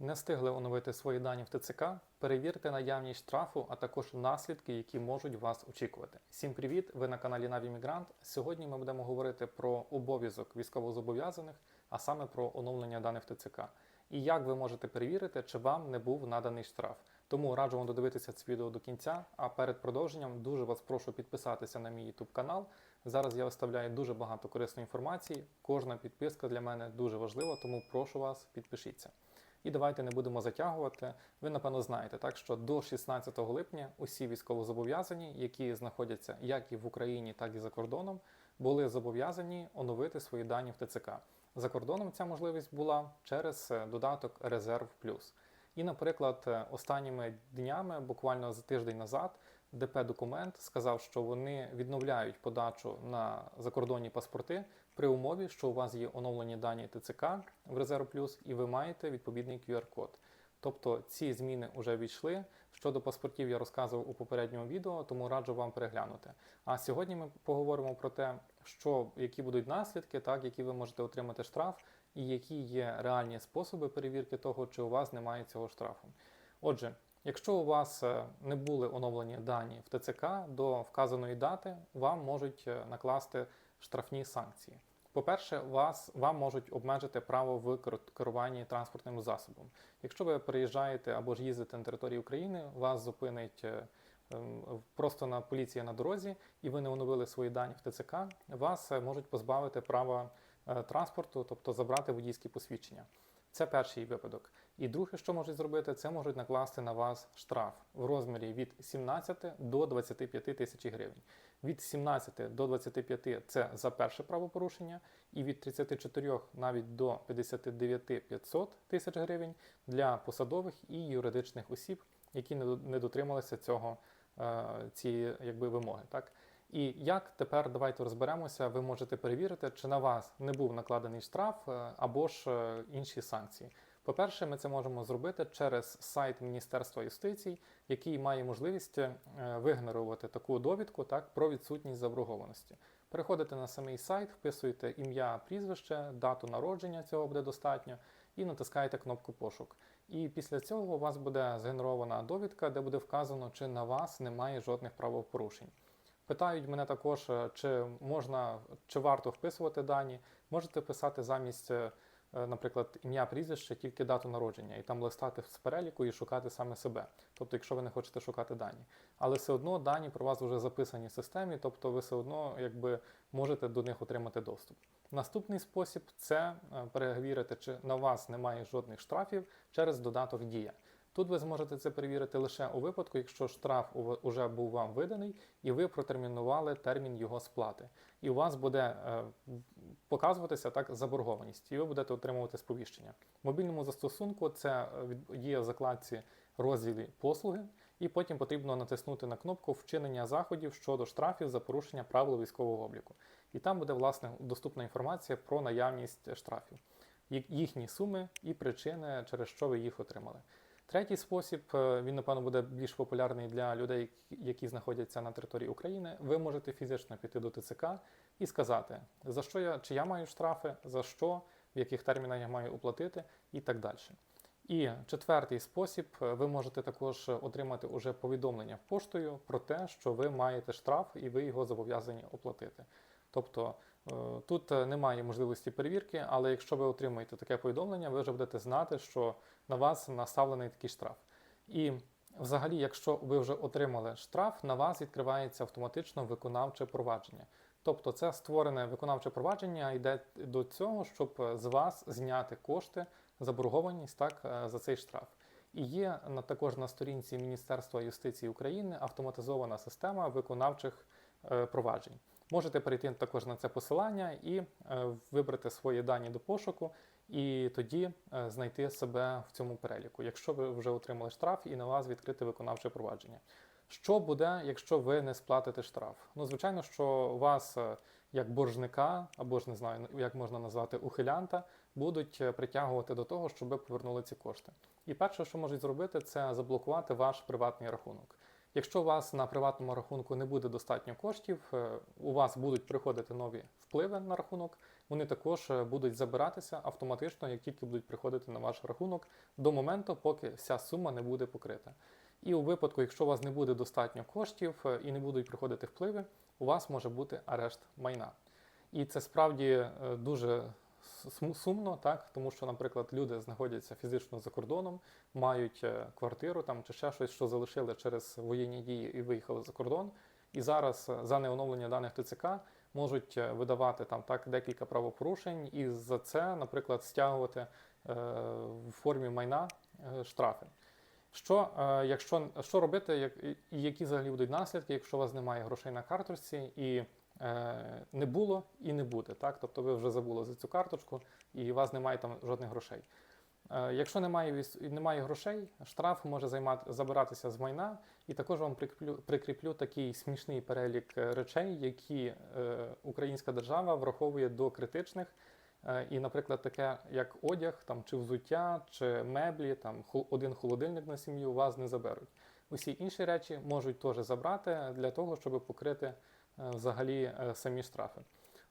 Не встигли оновити свої дані в ТЦК? Перевірте наявність штрафу, а також наслідки, які можуть вас очікувати. Всім привіт! Ви на каналі Наві Мігрант. Сьогодні ми будемо говорити про обов'язок військовозобов'язаних, а саме про оновлення даних в ТЦК. І як ви можете перевірити, чи вам не був наданий штраф. Тому раджу вам додивитися це відео до кінця. А перед продовженням дуже вас прошу підписатися на мій YouTube канал. Зараз я виставляю дуже багато корисної інформації. Кожна підписка для мене дуже важлива, тому прошу вас підпишіться. І давайте не будемо затягувати. Ви напевно знаєте, так що до 16 липня усі військовозобов'язані, які знаходяться як і в Україні, так і за кордоном, були зобов'язані оновити свої дані в ТЦК. За кордоном ця можливість була через е, додаток Резерв Плюс. І, наприклад, е, останніми днями, буквально за тиждень назад, ДП документ сказав, що вони відновляють подачу на закордонні паспорти при умові, що у вас є оновлені дані ТЦК в Резерв Плюс, і ви маєте відповідний QR-код. Тобто ці зміни вже війшли. Щодо паспортів я розказував у попередньому відео, тому раджу вам переглянути. А сьогодні ми поговоримо про те, що які будуть наслідки, так які ви можете отримати штраф, і які є реальні способи перевірки того, чи у вас немає цього штрафу. Отже, якщо у вас е, не були оновлені дані в ТЦК до вказаної дати, вам можуть е, накласти штрафні санкції. По-перше, вас вам можуть обмежити право в кер- керуванні транспортним засобом. Якщо ви переїжджаєте або ж їздите на території України, вас зупинить е, ем, просто на поліція на дорозі, і ви не оновили свої дані в ТЦК, вас можуть позбавити права транспорту, тобто забрати водійські посвідчення. Це перший випадок. І друге, що можуть зробити, це можуть накласти на вас штраф в розмірі від 17 до 25 тисяч гривень. Від 17 до 25 це за перше правопорушення, і від 34 навіть до 59 500 тисяч гривень для посадових і юридичних осіб, які не до- не дотрималися цього е, цієї якби вимоги. Так і як тепер давайте розберемося, ви можете перевірити, чи на вас не був накладений штраф е, або ж е, інші санкції. По-перше, ми це можемо зробити через сайт Міністерства юстиції, який має можливість е, вигенерувати таку довідку так, про відсутність заборгованості. Переходите на самий сайт, вписуєте ім'я, прізвище, дату народження, цього буде достатньо, і натискаєте кнопку пошук. І після цього у вас буде згенерована довідка, де буде вказано, чи на вас немає жодних правопорушень. Питають мене також, е, чи можна, чи варто вписувати дані. Можете писати замість, е, наприклад, ім'я, прізвище, тільки дату народження, і там листати з переліку і шукати саме себе. Тобто, якщо ви не хочете шукати дані. Але все одно дані про вас вже записані в системі, тобто ви все одно якби можете до них отримати доступ. Наступний спосіб це е, перевірити, чи на вас немає жодних штрафів через додаток Дія. Тут ви зможете це перевірити лише у випадку, якщо штраф вже був вам виданий, і ви протермінували термін його сплати. І у вас буде е, показуватися так заборгованість, і ви будете отримувати сповіщення. В мобільному застосунку це е, є в закладці розділі послуги, і потім потрібно натиснути на кнопку вчинення заходів щодо штрафів за порушення правил військового обліку. І там буде власне доступна інформація про наявність штрафів, їхні суми і причини, через що ви їх отримали. Третій спосіб, е, він, напевно, буде більш популярний для людей, які знаходяться на території України. Ви можете фізично піти до ТЦК і сказати, за що я, чи я маю штрафи, за що, в яких термінах я маю оплатити і так далі. І четвертий спосіб, е, ви можете також отримати уже повідомлення поштою про те, що ви маєте штраф і ви його зобов'язані оплатити. Тобто тут е, немає можливості перевірки, але якщо ви отримаєте таке повідомлення, ви вже будете знати, що на вас наставлений такий штраф. І взагалі, якщо ви вже отримали штраф, на вас відкривається автоматично виконавче провадження. Тобто це створене виконавче провадження йде до цього, щоб е, з вас зняти кошти, заборгованість так, е, за цей штраф. І є на, також на сторінці Міністерства юстиції України автоматизована система виконавчих е, проваджень. Можете перейти також на це посилання і е, вибрати свої дані до пошуку, і тоді е, знайти себе в цьому переліку, якщо ви вже отримали штраф і на вас відкрите виконавче провадження. Що буде, якщо ви не сплатите штраф? Ну, звичайно, що вас, е, як боржника, або ж не знаю, як можна назвати ухилянта, будуть притягувати до того, щоб ви повернули ці кошти. І перше, що можуть зробити, це заблокувати ваш приватний рахунок. Якщо у вас на приватному рахунку не буде достатньо коштів, е, у вас будуть приходити нові впливи на рахунок, вони також е, будуть забиратися автоматично, як тільки будуть приходити на ваш рахунок до моменту, поки вся сума не буде покрита. І у випадку, якщо у вас не буде достатньо коштів е, і не будуть приходити впливи, у вас може бути арешт майна. І це справді дуже сумно, так тому що, наприклад, люди знаходяться фізично за кордоном, мають е, квартиру там чи ще щось, що залишили через воєнні дії і виїхали за кордон. І зараз е, за неоновлення даних ТЦК можуть е, видавати там так декілька правопорушень, і за це, наприклад, стягувати е, в формі майна е, штрафи. Що, е, якщо, що робити, як, і які взагалі будуть наслідки, якщо у вас немає грошей на карточці і не було і не буде, так? Тобто ви вже забули за цю карточку і у вас немає там жодних грошей. Е, якщо немає, немає грошей, штраф може займати, забиратися з майна, і також вам прикріплю, прикріплю такий смішний перелік е, речей, які е, українська держава враховує до критичних. Е, І, наприклад, таке як одяг, там чи взуття, чи меблі, там один холодильник на сім'ю вас не заберуть. Усі інші речі можуть теж забрати для того, щоб покрити е, взагалі е, самі штрафи.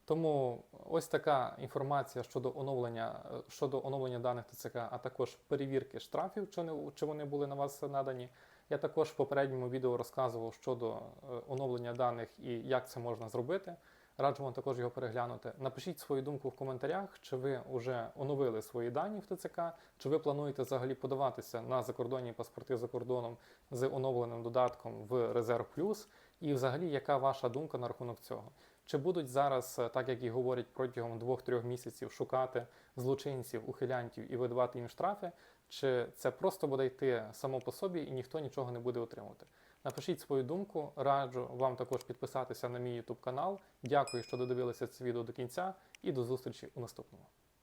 Тому ось така інформація щодо оновлення е, щодо оновлення даних ТЦК, а також перевірки штрафів, чи, не, чи вони були на вас надані. Я також в попередньому відео розказував щодо оновлення даних і як це можна зробити. Раджу вам також його переглянути. Напишіть свою думку в коментарях, чи ви вже оновили свої дані в ТЦК, чи ви плануєте взагалі подаватися на закордонні паспорти за кордоном з оновленим додатком в Резерв Плюс, і взагалі яка ваша думка на рахунок цього? Чи будуть зараз, е, так як і говорять, протягом 2-3 місяців шукати злочинців, ухилянтів і видавати їм штрафи, чи це просто буде йти само по собі і ніхто нічого не буде отримувати? Напишіть свою думку, раджу вам також підписатися на мій YouTube канал. Дякую, що додивилися це відео до кінця, і до зустрічі у наступному.